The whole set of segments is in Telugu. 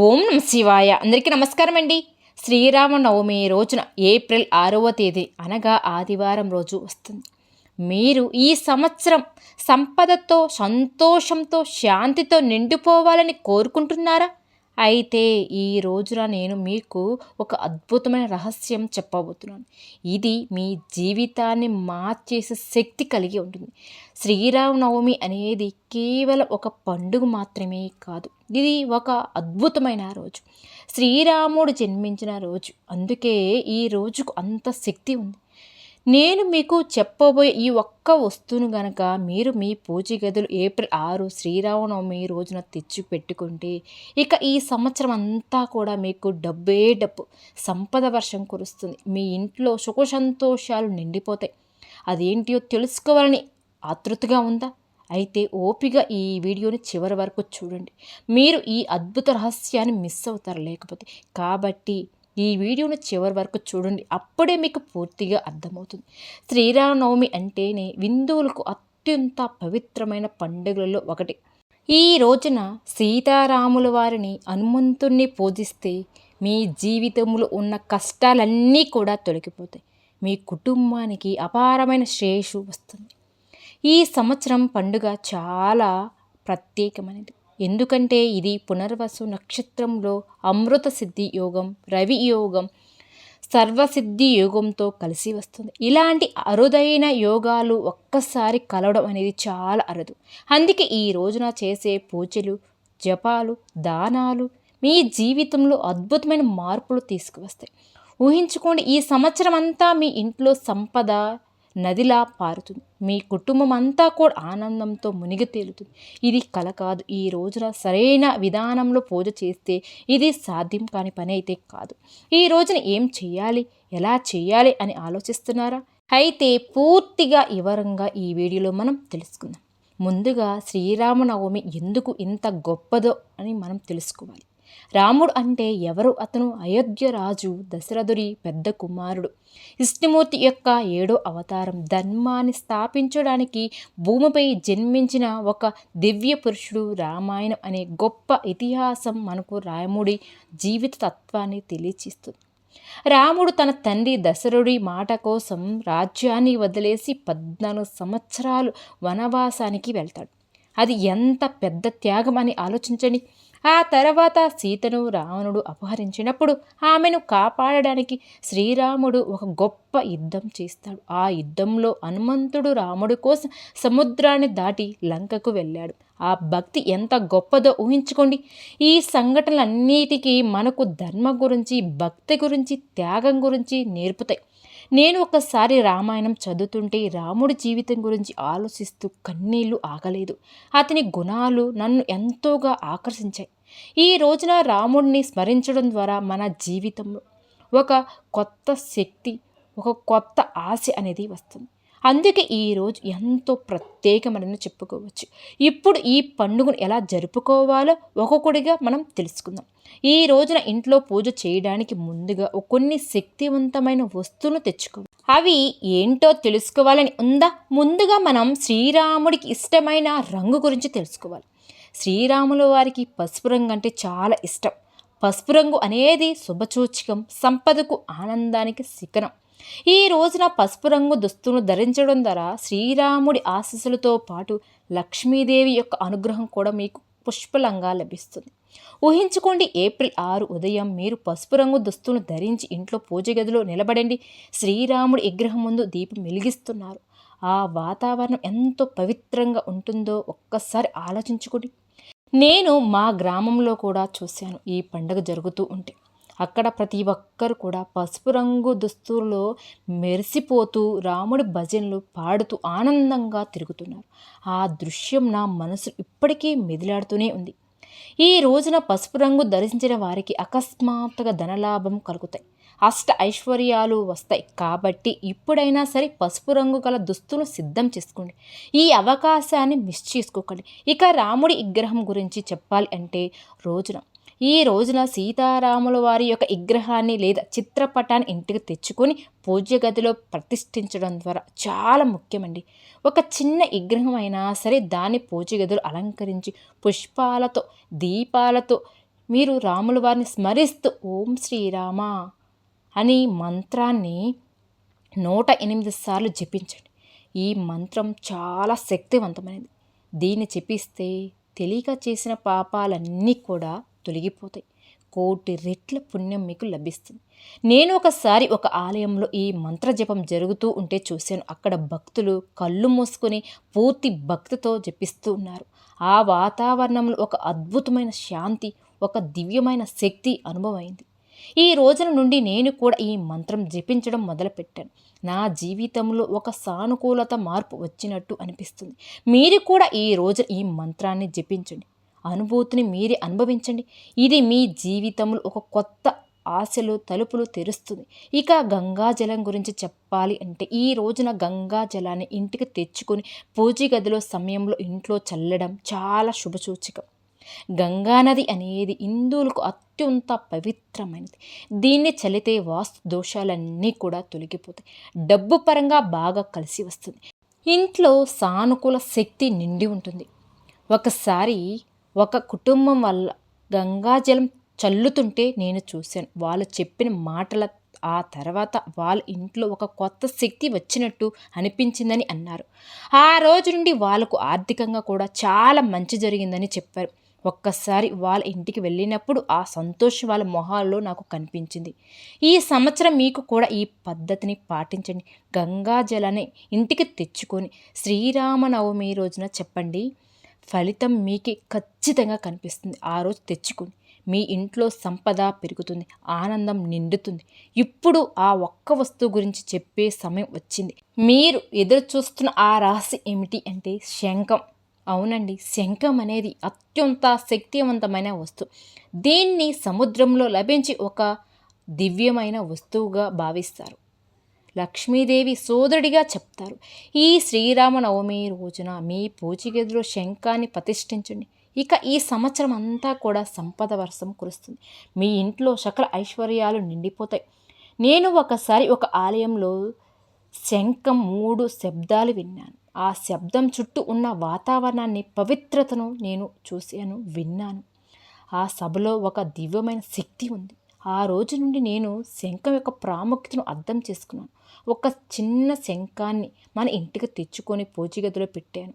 ఓం నమ శివాయ. అందరికీ నమస్కారం అండి శ్రీరామనవమి రోజున ఏప్రిల్ ఆరవ తేదీ అనగా ఆదివారం రోజు వస్తుంది. మీరు ఈ సంవత్సరం సంపదతో సంతోషంతో శాంతితో నిండిపోవాలని కోరుకుంటున్నారా? అయితే ఈ రోజున నేను మీకు ఒక అద్భుతమైన రహస్యం చెప్పబోతున్నాను. ఇది మీ జీవితాన్ని మార్చేసే శక్తి కలిగి ఉంటుంది. శ్రీరామనవమి అనేది కేవలం ఒక పండుగ మాత్రమే కాదు. ఇది ఒక అద్భుతమైన రోజు. శ్రీరాముడు జన్మించిన రోజు. అందుకే ఈ రోజుకు అంత శక్తి ఉంది. నేను మీకు చెప్పబోయే ఈ ఒక్క వస్తువును గనక మీరు మీ పూజ గదులు ఏప్రిల్ ఆరు శ్రీరామనవమి రోజున తెచ్చి పెట్టుకుంటే ఇక ఈ సంవత్సరం అంతా కూడా మీకు డబ్బే డబ్బు. సంపద వర్షం కురుస్తుంది. మీ ఇంట్లో సుఖ సంతోషాలు నిండిపోతాయి. అదేంటియో తెలుసుకోవాలని ఆతృతగా ఉందా? అయితే ఓపిక ఈ వీడియోని చివరి వరకు చూడండి. మీరు ఈ అద్భుత రహస్యాన్ని మిస్ అవుతారు లేకపోతే. కాబట్టి ఈ వీడియోను చివరి వరకు చూడండి. అప్పుడే మీకు పూర్తిగా అర్థమవుతుంది. శ్రీరామనవమి అంటేనే విందువులకు అత్యంత పవిత్రమైన పండుగలలో ఒకటి. ఈ రోజున సీతారాముల వారిని హనుమంతుణ్ణి పూజిస్తే మీ జీవితంలో ఉన్న కష్టాలన్నీ కూడా తొలగిపోతాయి. మీ కుటుంబానికి అపారమైన శ్రేయస్సు వస్తుంది. ఈ సంవత్సరం పండుగ చాలా ప్రత్యేకమైనది. ఎందుకంటే ఇది పునర్వసు నక్షత్రంలో అమృత సిద్ధి యోగం రవి యోగం సర్వసిద్ధి యోగంతో కలిసి వస్తుంది. ఇలాంటి అరుదైన యోగాలు ఒక్కసారి కలవడం అనేది చాలా అరుదు. అందుకే ఈ రోజున చేసే పూజలు జపాలు దానాలు మీ జీవితంలో అద్భుతమైన మార్పులు తీసుకువస్తాయి. ఊహించుకోండి ఈ సంవత్సరం అంతా మీ ఇంట్లో సంపద నదిలా పారుతుంది. మీ కుటుంబం అంతా కూడా ఆనందంతో మునిగి తేలుతుంది. ఇది కల కాదు. ఈ రోజున సరైన విధానంలో పూజ చేస్తే ఇది సాధ్యం కాని పని అయితే కాదు. ఈ రోజున ఏం చేయాలి? ఎలా చేయాలి? అని ఆలోచిస్తున్నారా? అయితే పూర్తిగా వివరంగా ఈ వీడియోలో మనం తెలుసుకుందాం. ముందుగా శ్రీరామనవమి ఎందుకు ఇంత గొప్పదో అని మనం తెలుసుకోవాలి. రాముడు అంటే ఎవరు? అతను అయోధ్య రాజు దశరథుడి పెద్ద కుమారుడు. విష్ణుమూర్తి యొక్క ఏడో అవతారం ధర్మాన్ని స్థాపించడానికి భూమిపై జన్మించిన ఒక దివ్య పురుషుడు రామాయణం అనే గొప్ప ఇతిహాసం మనకు రాముడి జీవిత తత్వాన్ని తెలియచేస్తుంది. రాముడు తన తండ్రి దశరుడి మాట కోసం రాజ్యాన్ని వదిలేసి పద్నాలుగు సంవత్సరాలు వనవాసానికి వెళ్తాడు. అది ఎంత పెద్ద త్యాగం అని ఆలోచించండి. ఆ తర్వాత సీతను రావణుడు అపహరించినప్పుడు ఆమెను కాపాడడానికి శ్రీరాముడు ఒక గొప్ప యుద్ధం చేస్తాడు. ఆ యుద్ధంలో హనుమంతుడు రాముడు కోసం సముద్రాన్ని దాటి లంకకు వెళ్ళాడు. ఆ భక్తి ఎంత గొప్పదో ఊహించుకోండి. ఈ సంఘటనలన్నిటికీ మనకు ధర్మం గురించి భక్తి గురించి త్యాగం గురించి నేర్పుతాయి. నేను ఒకసారి రామాయణం చదువుతుంటే రాముడి జీవితం గురించి ఆలోచిస్తూ కన్నీళ్ళు ఆగలేదు. అతని గుణాలు నన్ను ఎంతోగా ఆకర్షించాయి. ఈ రోజున రాముడిని స్మరించడం ద్వారా మన జీవితంలో ఒక కొత్త శక్తి ఒక కొత్త ఆశ అనేది వస్తుంది. అందుకే ఈరోజు ఎంతో ప్రత్యేకమని చెప్పుకోవచ్చు. ఇప్పుడు ఈ పండుగను ఎలా జరుపుకోవాలో ఒక్కొక్కడిగా మనం తెలుసుకుందాం. ఈ రోజున ఇంట్లో పూజ చేయడానికి ముందుగా కొన్ని శక్తివంతమైన వస్తువులు తెచ్చుకోవాలి. అవి ఏంటో తెలుసుకోవాలని ఉందా? ముందుగా మనం శ్రీరాముడికి ఇష్టమైన రంగు గురించి తెలుసుకోవాలి. శ్రీరాముల వారికి పసుపు రంగు అంటే చాలా ఇష్టం. పసుపు రంగు అనేది శుభసూచకం సంపదకు ఆనందానికి శిఖరం. ఈ రోజున పసుపు రంగు దుస్తులను ధరించడం ద్వారా శ్రీరాముడి ఆశీస్సులతో పాటు లక్ష్మీదేవి యొక్క అనుగ్రహం కూడా మీకు పుష్పలంగా లభిస్తుంది. ఊహించుకోండి ఏప్రిల్ ఆరు ఉదయం మీరు పసుపు రంగు దుస్తులను ధరించి ఇంట్లో పూజ గదిలో నిలబడండి. శ్రీరాముడి విగ్రహం ముందు దీపం వెలిగిస్తున్నారు. ఆ వాతావరణం ఎంతో పవిత్రంగా ఉంటుందో ఒక్కసారి ఆలోచించుకోండి. నేను మా గ్రామంలో కూడా చూశాను ఈ పండుగ జరుగుతూ ఉంటే. అక్కడ ప్రతి ఒక్కరు కూడా పసుపు రంగు దుస్తుల్లో మెరిసిపోతూ రాముడి భజనలు పాడుతూ ఆనందంగా తిరుగుతున్నారు. ఆ దృశ్యం నా మనసు ఇప్పటికీ మెదిలాడుతూనే ఉంది. ఈ రోజున పసుపు రంగు ధరించిన వారికి అకస్మాత్తుగా ధనలాభం కలుగుతాయి. అష్ట ఐశ్వర్యాలు వస్తాయి. కాబట్టి ఇప్పుడైనా సరే పసుపు రంగు గల దుస్తులు సిద్ధం చేసుకోండి. ఈ అవకాశాన్ని మిస్ చేసుకోకండి. ఇక రాముడి విగ్రహం గురించి చెప్పాలి అంటే రోజున ఈ రోజున సీతారాముల వారి యొక్క విగ్రహాన్ని లేదా చిత్రపటాన్ని ఇంటికి తెచ్చుకొని పూజ్య గదిలో ప్రతిష్ఠించడం ద్వారా చాలా ముఖ్యమండి. ఒక చిన్న విగ్రహం అయినా సరే దాన్ని పూజ గదిలో అలంకరించి పుష్పాలతో దీపాలతో మీరు రాముల వారిని స్మరిస్తూ ఓం శ్రీరామ అని మంత్రాన్ని నూట ఎనిమిది సార్లు జపించండి. ఈ మంత్రం చాలా శక్తివంతమైనది. దీన్ని జపిస్తే తెలియక చేసిన పాపాలన్నీ కూడా తొలగిపోతాయి. కోటి రెట్ల పుణ్యం మీకు లభిస్తుంది. నేను ఒకసారి ఒక ఆలయంలో ఈ మంత్రజపం జరుగుతూ ఉంటే చూశాను. అక్కడ భక్తులు కళ్ళు మూసుకొని పూర్తి భక్తితో జపిస్తూ ఉన్నారు. ఆ వాతావరణంలో ఒక అద్భుతమైన శాంతి ఒక దివ్యమైన శక్తి అనుభవమైంది. ఈ రోజుల నుండి నేను కూడా ఈ మంత్రం జపించడం మొదలుపెట్టాను. నా జీవితంలో ఒక సానుకూలత మార్పు వచ్చినట్టు అనిపిస్తుంది. మీరు కూడా ఈ రోజు ఈ మంత్రాన్ని జపించండి. అనుభూతిని మీరే అనుభవించండి. ఇది మీ జీవితంలో ఒక కొత్త ఆశలు తలుపులు తెరుస్తుంది. ఇక గంగా జలం గురించి చెప్పాలి అంటే ఈ రోజున గంగా జలాన్ని ఇంటికి తెచ్చుకొని పూజ గదిలో సమయంలో ఇంట్లో చల్లడం చాలా శుభసూచకం. గంగానది అనేది హిందువులకు అత్యంత పవిత్రమైనది. దీన్ని చలితే వాస్తు దోషాలన్నీ కూడా తొలగిపోతాయి. డబ్బు పరంగా బాగా కలిసి వస్తుంది. ఇంట్లో సానుకూల శక్తి నిండి ఉంటుంది. ఒకసారి ఒక కుటుంబం వల్ల గంగాజలం చల్లుతుంటే నేను చూశాను. వాళ్ళు చెప్పిన మాటల ఆ తర్వాత వాళ్ళ ఇంట్లో ఒక కొత్త శక్తి వచ్చినట్టు అనిపించిందని అన్నారు. ఆ రోజు నుండి వాళ్ళకు ఆర్థికంగా కూడా చాలా మంచి జరిగిందని చెప్పారు. ఒక్కసారి వాళ్ళ ఇంటికి వెళ్ళినప్పుడు ఆ సంతోషం వాళ్ళ మొహాల్లో నాకు కనిపించింది. ఈ సంవత్సరం మీకు కూడా ఈ పద్ధతిని పాటించండి. గంగాజలాన్ని ఇంటికి తెచ్చుకొని శ్రీరామనవమి రోజున చెప్పండి. ఫలితం మీకు ఖచ్చితంగా కనిపిస్తుంది. ఆ రోజు తెచ్చుకుని మీ ఇంట్లో సంపద పెరుగుతుంది. ఆనందం నిండుతుంది. ఇప్పుడు ఆ ఒక్క వస్తువు గురించి చెప్పే సమయం వచ్చింది. మీరు ఎదురు చూస్తున్న ఆ రహస్యం ఏమిటి అంటే శంఖం. అవునండి. శంఖం అనేది అత్యంత శక్తివంతమైన వస్తువు. దీన్ని సముద్రంలో లభించి ఒక దివ్యమైన వస్తువుగా భావిస్తారు. లక్ష్మీదేవి సోదరుడిగా చెప్తారు. ఈ శ్రీరామనవమి రోజున మీ పూజగదిలో శంఖాన్ని ప్రతిష్ఠించండి. ఇక ఈ సంవత్సరం అంతా కూడా సంపద వర్షం కురుస్తుంది. మీ ఇంట్లో సకల ఐశ్వర్యాలు నిండిపోతాయి. నేను ఒకసారి ఒక ఆలయంలో శంఖం మూడు శబ్దాలు విన్నాను. ఆ శబ్దం చుట్టూ ఉన్న వాతావరణాన్ని పవిత్రతను నేను చూశాను విన్నాను. ఆ సభలో ఒక దివ్యమైన శక్తి ఉంది. ఆ రోజు నుండి నేను శంఖం యొక్క ప్రాముఖ్యతను అర్థం చేసుకున్నాను. ఒక చిన్న శంఖాన్ని మన ఇంటికి తెచ్చుకొని పూజగదిలో పెట్టాను.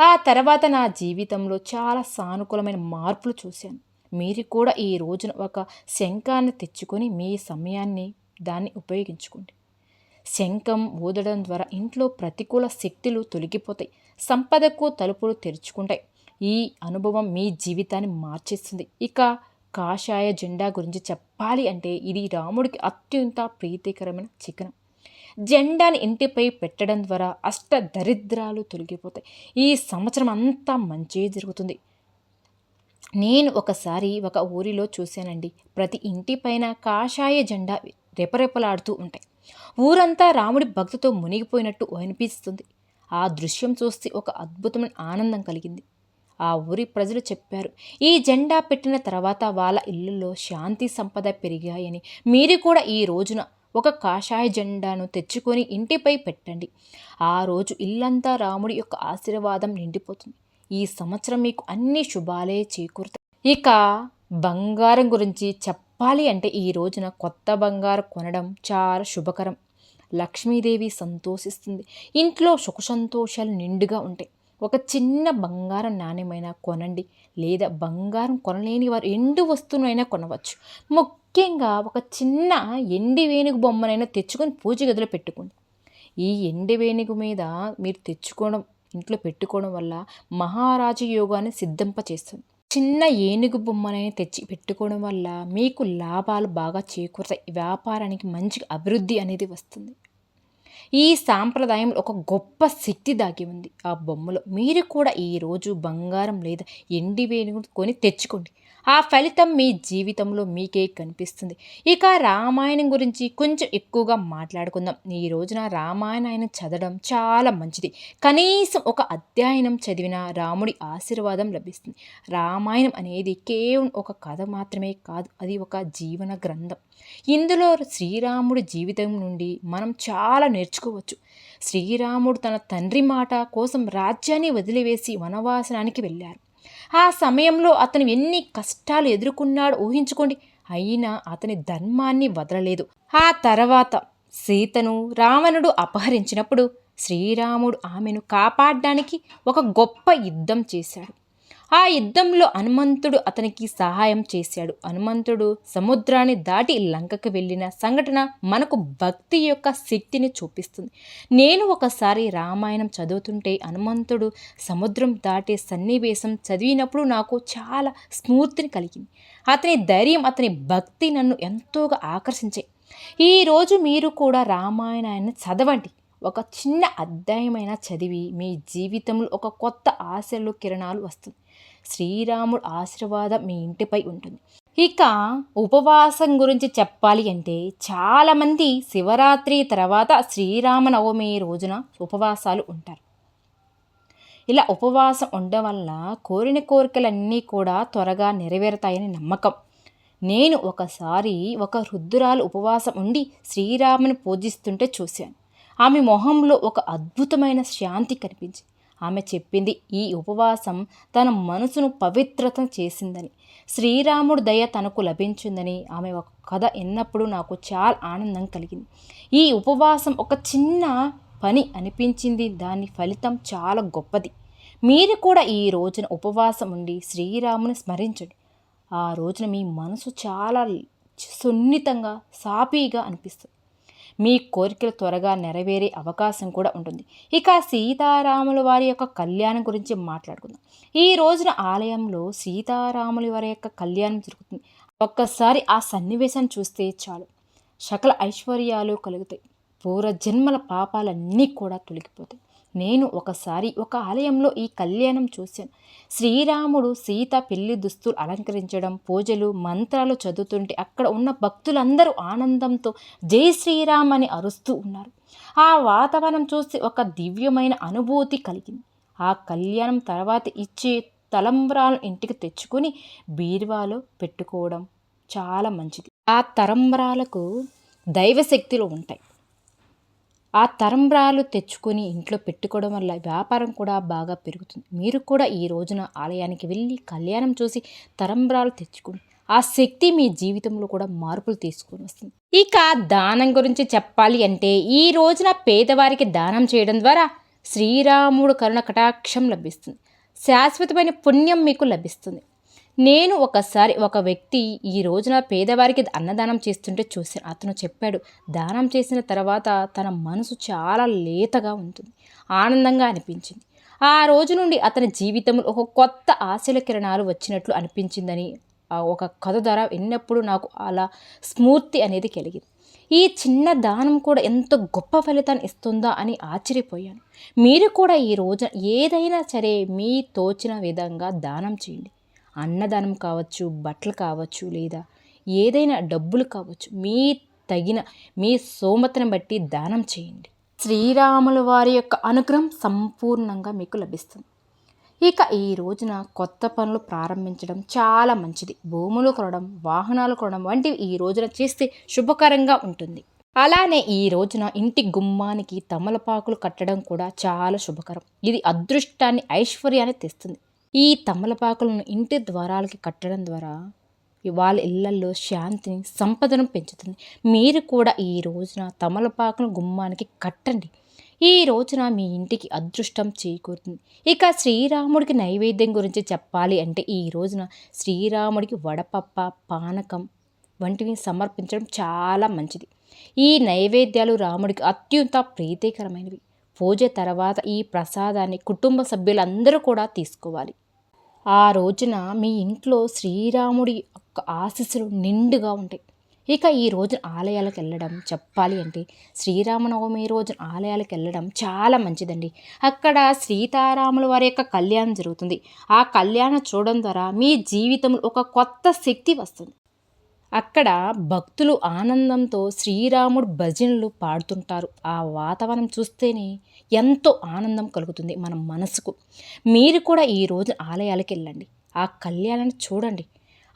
ఆ తర్వాత నా జీవితంలో చాలా సానుకూలమైన మార్పులు చూశాను. మీరు కూడా ఈ రోజున ఒక శంఖాన్ని తెచ్చుకొని మీ సమయాన్ని దాన్ని ఉపయోగించుకోండి. శంఖం ఊదడం ద్వారా ఇంట్లో ప్రతికూల శక్తులు తొలగిపోతాయి. సంపదకు తలుపులు తెరుచుకుంటాయి. ఈ అనుభవం మీ జీవితాన్ని మార్చేస్తుంది. ఇక కాషాయ జెండా గురించి చెప్పాలి అంటే ఇది రాముడికి అత్యంత ప్రీతికరమైన చికనం. జెండాని ఇంటిపై పెట్టడం ద్వారా అష్ట దరిద్రాలు తొలగిపోతాయి. ఈ సంవత్సరం అంతా మంచి జరుగుతుంది. నేను ఒకసారి ఒక ఊరిలో చూశానండి. ప్రతి ఇంటిపైన కాషాయ జెండా రెపరెపలాడుతూ ఉంటాయి. ఊరంతా రాముడి భక్తితో మునిగిపోయినట్టు అనిపిస్తుంది. ఆ దృశ్యం చూస్తే ఒక అద్భుతమైన ఆనందం కలిగింది. ఆ ఊరి ప్రజలు చెప్పారు. ఈ జెండా పెట్టిన తర్వాత వాళ్ళ ఇల్లులో శాంతి సంపద పెరిగాయని. మీరు కూడా ఈ రోజున ఒక కాషాయ జెండాను తెచ్చుకొని ఇంటిపై పెట్టండి. ఆ రోజు ఇల్లంతా రాముడి యొక్క ఆశీర్వాదం నిండిపోతుంది. ఈ సంవత్సరం మీకు అన్ని శుభాలే చేకూరుతాయి. ఇక బంగారం గురించి చెప్పాలి అంటే ఈ రోజున కొత్త బంగారం కొనడం చాలా శుభకరం. లక్ష్మీదేవి సంతోషిస్తుంది. ఇంట్లో సుఖ సంతోషాలు నిండుగా ఉంటాయి. ఒక చిన్న బంగారం నాణ్యమైనా కొనండి. లేదా బంగారం కొనలేని వారు ఎండు వస్తువునైనా కొనవచ్చు. ముఖ్యంగా ఒక చిన్న ఎండి వేణుగు బొమ్మనైనా తెచ్చుకొని పూజ గదిలో పెట్టుకోండి. ఈ ఎండి వేణుగు మీద మీరు తెచ్చుకోవడం ఇంట్లో పెట్టుకోవడం వల్ల మహారాజ యోగాన్ని సిద్ధింప చేస్తుంది. చిన్న ఏనుగు బొమ్మనైనా తెచ్చి పెట్టుకోవడం వల్ల మీకు లాభాలు బాగా చేకూరుతాయి. వ్యాపారానికి మంచి అభివృద్ధి అనేది వస్తుంది. ఈ సాంప్రదాయం ఒక గొప్ప శక్తి దాగి ఉంది. ఆ బొమ్మలో మీరు కూడా ఈరోజు బంగారం లేదా ఎండి వేణుగు కొని తెచ్చుకోండి. ఆ ఫలితం మీ జీవితంలో మీకే కనిపిస్తుంది. ఇక రామాయణం గురించి కొంచెం ఎక్కువగా మాట్లాడుకుందాం. ఈ రోజున రామాయణాన్ని చదవడం చాలా మంచిది. కనీసం ఒక అధ్యయనం చదివిన రాముడి ఆశీర్వాదం లభిస్తుంది. రామాయణం అనేది కేవలం ఒక కథ మాత్రమే కాదు అది ఒక జీవన గ్రంథం. ఇందులో శ్రీరాముడి జీవితం నుండి మనం చాలా నేర్చుకోవచ్చు. శ్రీరాముడు తన తండ్రి మాట కోసం రాజ్యాన్ని వదిలివేసి వనవాసనానికి వెళ్ళారు. ఆ సమయంలో అతను ఎన్ని కష్టాలు ఎదుర్కొన్నాడో ఊహించుకోండి. అయినా అతని ధర్మాన్ని వదలలేదు. ఆ తర్వాత సీతను రావణుడు అపహరించినప్పుడు శ్రీరాముడు ఆమెను కాపాడడానికి ఒక గొప్ప యుద్ధం చేశాడు. ఆ యుద్ధంలో హనుమంతుడు అతనికి సహాయం చేశాడు. హనుమంతుడు సముద్రాన్ని దాటి లంకకు వెళ్ళిన సంఘటన మనకు భక్తి యొక్క శక్తిని చూపిస్తుంది. నేను ఒకసారి రామాయణం చదువుతుంటే హనుమంతుడు సముద్రం దాటే సన్నివేశం చదివినప్పుడు నాకు చాలా స్ఫూర్తిని కలిగింది. అతని ధైర్యం అతని భక్తి నన్ను ఎంతోగా ఆకర్షించాయి ఈరోజు మీరు కూడా రామాయణాన్ని చదవండి. ఒక చిన్న అధ్యాయమైన చదివి మీ జీవితంలో ఒక కొత్త ఆశలు కిరణాలు వస్తుంది శ్రీరాముడు ఆశీర్వాదం మీ ఇంటిపై ఉంటుంది. ఇక ఉపవాసం గురించి చెప్పాలి అంటే చాలామంది శివరాత్రి తర్వాత శ్రీరామనవమి రోజున ఉపవాసాలు ఉంటారు. ఇలా ఉపవాసం ఉండడం వల్ల కోరిన కోరికలన్నీ కూడా త్వరగా నెరవేరుతాయని నమ్మకం. నేను ఒకసారి ఒక వృద్ధురాలు ఉపవాసం ఉండి శ్రీరాముని పూజిస్తుంటే చూశాను. ఆమె మొహంలో ఒక అద్భుతమైన శాంతి కనిపించింది. ఆమె చెప్పింది. ఈ ఉపవాసం తన మనసును పవిత్రత చేసిందని శ్రీరాముడు దయ తనకు లభించిందని ఆమె ఒక కథ ఎన్నప్పుడు నాకు చాలా ఆనందం కలిగింది. ఈ ఉపవాసం ఒక చిన్న పని అనిపించింది. దాని ఫలితం చాలా గొప్పది. మీరు కూడా ఈ రోజున ఉపవాసం ఉండి శ్రీరాముని స్మరించండి. ఆ రోజున మీ మనసు చాలా సున్నితంగా సాపీగా అనిపిస్తుంది. మీ కోరికలు త్వరగా నెరవేరే అవకాశం కూడా ఉంటుంది. ఇక సీతారాముల వారి యొక్క కళ్యాణం గురించి మాట్లాడుకుందాం. ఈ రోజున ఆలయంలో సీతారాముల వారి యొక్క కళ్యాణం జరుగుతుంది. ఒక్కసారి ఆ సన్నివేశాన్ని చూస్తే చాలు. సకల ఐశ్వర్యాలు కలుగుతాయి. పూర్వజన్మల పాపాలన్నీ కూడా తొలగిపోతాయి. నేను ఒకసారి ఒక ఆలయంలో ఈ కళ్యాణం చూశాను. శ్రీరాముడు సీత పెళ్ళి దుస్తులు అలంకరించడం పూజలు మంత్రాలు చదువుతుంటే అక్కడ ఉన్న భక్తులందరూ ఆనందంతో జై శ్రీరామ్ అని అరుస్తూ ఉన్నారు. ఆ వాతావరణం చూసి ఒక దివ్యమైన అనుభూతి కలిగింది. ఆ కళ్యాణం తర్వాత ఇచ్చే తలంబ్రాలను ఇంటికి తెచ్చుకొని బీరువాలో పెట్టుకోవడం చాలా మంచిది. ఆ తలంబ్రాలకు దైవశక్తులు ఉంటాయి. ఆ తరంబ్రాలు తెచ్చుకొని ఇంట్లో పెట్టుకోవడం వల్ల వ్యాపారం కూడా బాగా పెరుగుతుంది. మీరు కూడా ఈ రోజున ఆలయానికి వెళ్ళి కళ్యాణం చూసి తరంబ్రాలు తెచ్చుకోండి ఆ శక్తి మీ జీవితంలో కూడా మార్పులు తీసుకొని వస్తుంది. ఇక దానం గురించి చెప్పాలి అంటే ఈ రోజున పేదవారికి దానం చేయడం ద్వారా శ్రీరాముడు కరుణ కటాక్షం లభిస్తుంది. శాశ్వతమైన పుణ్యం మీకు లభిస్తుంది. నేను ఒకసారి ఒక వ్యక్తి ఈ రోజున పేదవారికి అన్నదానం చేస్తుంటే చూశాను అతను చెప్పాడు దానం చేసిన తర్వాత తన మనసు చాలా లేతగా ఉంటుంది ఆనందంగా అనిపించింది. ఆ రోజు నుండి అతని జీవితంలో ఒక కొత్త ఆశల కిరణాలు వచ్చినట్లు అనిపించిందని ఒక కథ ద్వారా ఎన్నప్పుడూ నాకు అలా స్మూర్తి అనేది కలిగింది. ఈ చిన్న దానం కూడా ఎంత గొప్ప ఫలితాన్ని ఇస్తుందా అని ఆశ్చర్యపోయాను. మీరు కూడా ఈ రోజు ఏదైనా సరే మీ తోచిన విధంగా దానం చేయండి. అన్నదానం కావచ్చు బట్టలు కావచ్చు లేదా ఏదైనా డబ్బులు కావచ్చు మీ తగిన మీ సోమతను బట్టి దానం చేయండి. శ్రీరాముల వారి యొక్క అనుగ్రహం సంపూర్ణంగా మీకు లభిస్తుంది. ఇక ఈ రోజున కొత్త పనులు ప్రారంభించడం చాలా మంచిది. భూములు కొనడం వాహనాలు కొనడం వంటివి ఈ రోజున చేస్తే శుభకరంగా ఉంటుంది. అలానే ఈ రోజున ఇంటి గుమ్మానికి తమలపాకులు కట్టడం కూడా చాలా శుభకరం. ఇది అదృష్టాన్ని ఐశ్వర్యాన్ని తెస్తుంది. ఈ తమలపాకులను ఇంటి ద్వారాలకి కట్టడం ద్వారా వాళ్ళ ఇళ్ళల్లో శాంతిని సంపదను పెంచుతుంది. మీరు కూడా ఈ రోజున తమలపాకును గుమ్మానికి కట్టండి. ఈ రోజున మీ ఇంటికి అదృష్టం చేకూరుతుంది. ఇక శ్రీరాముడికి నైవేద్యం గురించి చెప్పాలి అంటే ఈ రోజున శ్రీరాముడికి వడపప్ప పానకం వంటివి సమర్పించడం చాలా మంచిది. ఈ నైవేద్యాలు రాముడికి అత్యంత ప్రీతికరమైనవి. పూజ తర్వాత ఈ ప్రసాదాన్ని కుటుంబ సభ్యులందరూ కూడా తీసుకోవాలి. ఆ రోజున మీ ఇంట్లో శ్రీరాముడి యొక్క ఆశీస్సులు నిండుగా ఉంటాయి. ఇక ఈ రోజున ఆలయాలకు వెళ్ళడం చెప్పాలి అంటే శ్రీరామనవమి రోజున ఆలయాలకు వెళ్ళడం చాలా మంచిదండి. అక్కడ సీతారాముల వారి యొక్క కళ్యాణం జరుగుతుంది. ఆ కళ్యాణం చూడడం ద్వారా మీ జీవితంలో ఒక కొత్త శక్తి వస్తుంది. అక్కడ భక్తులు ఆనందంతో శ్రీరాముడు భజనలు పాడుతుంటారు. ఆ వాతావరణం చూస్తేనే ఎంతో ఆనందం కలుగుతుంది మన మనసుకు. మీరు కూడా ఈ రోజు ఆలయాలకు వెళ్ళండి. ఆ కళ్యాణాన్ని చూడండి.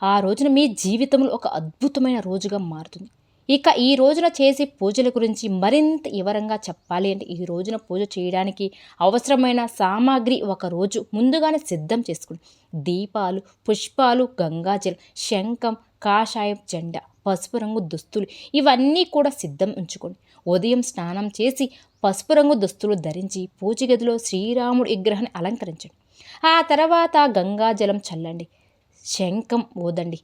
ఆ రోజున మీ జీవితంలో ఒక అద్భుతమైన రోజుగా మారుతుంది. ఇక ఈ రోజున చేసే పూజల గురించి మరింత వివరంగా చెప్పాలి అంటే ఈ రోజున పూజ చేయడానికి అవసరమైన సామాగ్రి ఒక రోజు ముందుగానే సిద్ధం చేసుకుని దీపాలు పుష్పాలు గంగాజలం శంఖం కాషాయం జెండా పసుపు రంగు దుస్తులు ఇవన్నీ కూడా సిద్ధం ఉంచుకోండి. ఉదయం స్నానం చేసి పసుపు రంగు దుస్తులు ధరించి పూజ గదిలో శ్రీరాముడి విగ్రహాన్ని అలంకరించండి. ఆ తర్వాత గంగాజలం చల్లండి. శంఖం ఊదండి.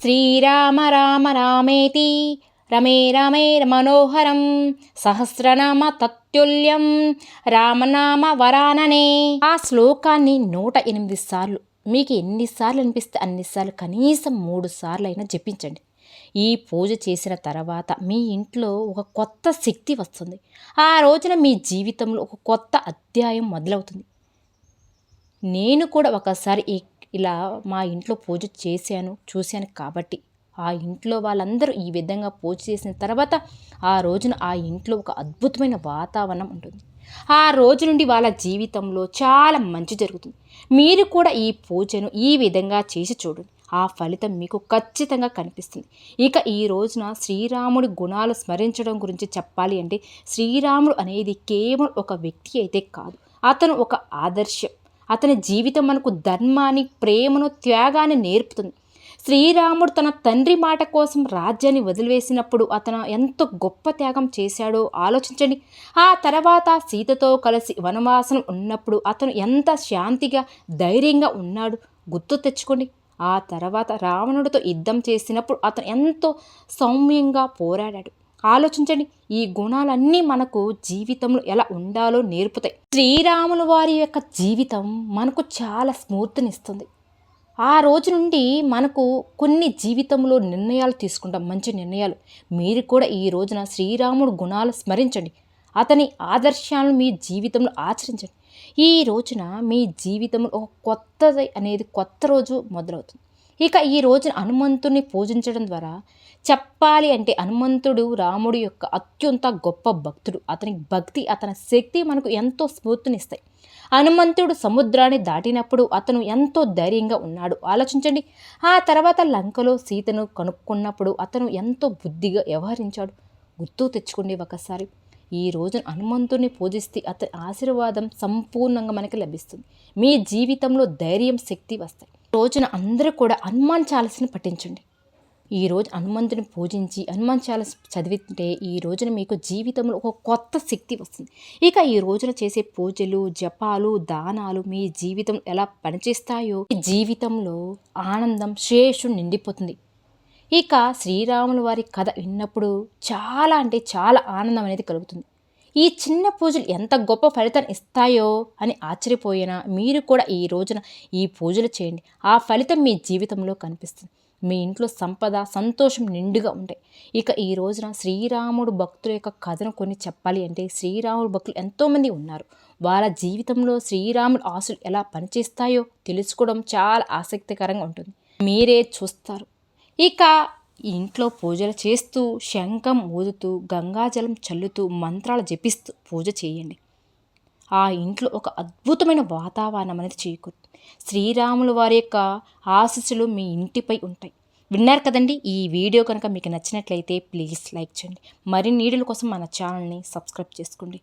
శ్రీరామ రామ రామేతి రమే రమే మనోహరం సహస్రనామ తత్తుల్యం రామనామ వరాననే. ఆ శ్లోకాన్ని నూట ఎనిమిది సార్లు మీకు ఎన్నిసార్లు అనిపిస్తే అన్నిసార్లు కనీసం మూడు సార్లు అయినా జపించండి. ఈ పూజ చేసిన తర్వాత మీ ఇంట్లో ఒక కొత్త శక్తి వస్తుంది. ఆ రోజున మీ జీవితంలో ఒక కొత్త అధ్యాయం మొదలవుతుంది. నేను కూడా ఒకసారి ఇలా మా ఇంట్లో పూజ చేశాను చూశాను కాబట్టి ఆ ఇంట్లో వాళ్ళందరూ ఈ విధంగా పూజ చేసిన తర్వాత ఆ రోజున ఆ ఇంట్లో ఒక అద్భుతమైన వాతావరణం ఉంటుంది. ఆ రోజు నుండి వాళ్ళ జీవితంలో చాలా మంచి జరుగుతుంది. మీరు కూడా ఈ పూజను ఈ విధంగా చేసి చూడండి ఆ ఫలితం మీకు ఖచ్చితంగా కనిపిస్తుంది. ఇక ఈ రోజున శ్రీరాముడి గుణాలు స్మరించడం గురించి చెప్పాలి అంటే శ్రీరాముడు అనేది కేవలం ఒక వ్యక్తి అయితే కాదు. అతను ఒక ఆదర్శం. అతని జీవితం మనకు ధర్మాన్ని ప్రేమను త్యాగాన్ని నేర్పుతుంది. శ్రీరాముడు తన తండ్రి మాట కోసం రాజ్యాన్ని వదిలివేసినప్పుడు అతను ఎంత గొప్ప త్యాగం చేశాడో ఆలోచించండి. ఆ తర్వాత సీతతో కలిసి వనవాసం ఉన్నప్పుడు అతను ఎంత శాంతిగా ధైర్యంగా ఉన్నాడు గుర్తు తెచ్చుకోండి. ఆ తర్వాత రావణుడితో యుద్ధం చేసినప్పుడు అతను ఎంతో సౌమ్యంగా పోరాడాడు. ఆలోచించండి ఈ గుణాలన్నీ మనకు జీవితంలో ఎలా ఉండాలో నేర్పుతాయి. శ్రీరాముల వారి యొక్క జీవితం మనకు చాలా స్ఫూర్తినిస్తుంది. ఆ రోజు నుండి మనకు కొన్ని జీవితంలో నిర్ణయాలు తీసుకుంటాం మంచి నిర్ణయాలు. మీరు కూడా ఈ రోజున శ్రీరాముడు గుణాలు స్మరించండి. అతని ఆదర్శాలను మీ జీవితంలో ఆచరించండి. ఈ రోజున మీ జీవితంలో ఒక కొత్తది అనేది కొత్త రోజు మొదలవుతుంది. ఇక ఈ రోజున హనుమంతుని పూజించడం ద్వారా చెప్పాలి అంటే హనుమంతుడు రాముడి యొక్క అత్యంత గొప్ప భక్తుడు. అతని భక్తి అతని శక్తి మనకు ఎంతో స్ఫూర్తినిస్తాయి. హనుమంతుడు సముద్రాన్ని దాటినప్పుడు అతను ఎంతో ధైర్యంగా ఉన్నాడు. ఆలోచించండి. ఆ తర్వాత లంకలో సీతను కనుక్కున్నప్పుడు అతను ఎంతో బుద్ధిగా వ్యవహరించాడు. గుర్తు తెచ్చుకోండి ఒకసారి. ఈ రోజున హనుమంతుని పూజిస్తే అతని ఆశీర్వాదం సంపూర్ణంగా మనకి లభిస్తుంది. మీ జీవితంలో ధైర్యం శక్తి వస్తాయి. రోజున అందరూ కూడా హనుమాన్ చాలీసని పఠించండి. ఈ రోజు హనుమంతుని పూజించి హనుమాన్ చాలస చదివితే ఈ రోజున మీకు జీవితంలో ఒక కొత్త శక్తి వస్తుంది. ఇక ఈ రోజున చేసే పూజలు జపాలు దానాలు మీ జీవితం ఎలా పనిచేస్తాయో మీ జీవితంలో ఆనందం శ్రేషు నిండిపోతుంది. ఇక శ్రీరాముల వారి కథ విన్నప్పుడు చాలా అంటే చాలా ఆనందం అనేది కలుగుతుంది. ఈ చిన్న పూజలు ఎంత గొప్ప ఫలితాన్ని ఇస్తాయో అని ఆశ్చర్యపోయినా మీరు కూడా ఈ రోజున ఈ పూజలు చేయండి. ఆ ఫలితం మీ జీవితంలో కనిపిస్తుంది. మీ ఇంట్లో సంపద సంతోషం నిండుగా ఉంటాయి. ఇక ఈ రోజున శ్రీరాముడు భక్తుల యొక్క కథను కొన్ని చెప్పాలి అంటే శ్రీరాముడు భక్తులు ఎంతోమంది ఉన్నారు. వాళ్ళ జీవితంలో శ్రీరాముడు ఆశలు ఎలా పనిచేస్తాయో తెలుసుకోవడం చాలా ఆసక్తికరంగా ఉంటుంది. మీరే చూస్తారు. ఇక ఇంట్లో పూజలు చేస్తూ శంఖం ఊదుతూ గంగాజలం చల్లుతూ మంత్రాలు జపిస్తూ పూజ చేయండి. ఆ ఇంట్లో ఒక అద్భుతమైన వాతావరణం అనేది చేకూరుతుంది. శ్రీరాముల వారి యొక్క ఆశీస్సులు మీ ఇంటిపై ఉంటాయి. విన్నారు కదండి? ఈ వీడియో కనుక మీకు నచ్చినట్లయితే ప్లీజ్ లైక్ చేయండి. మరిన్ని వీడియోల కోసం మన ఛానల్ని సబ్స్క్రైబ్ చేసుకోండి.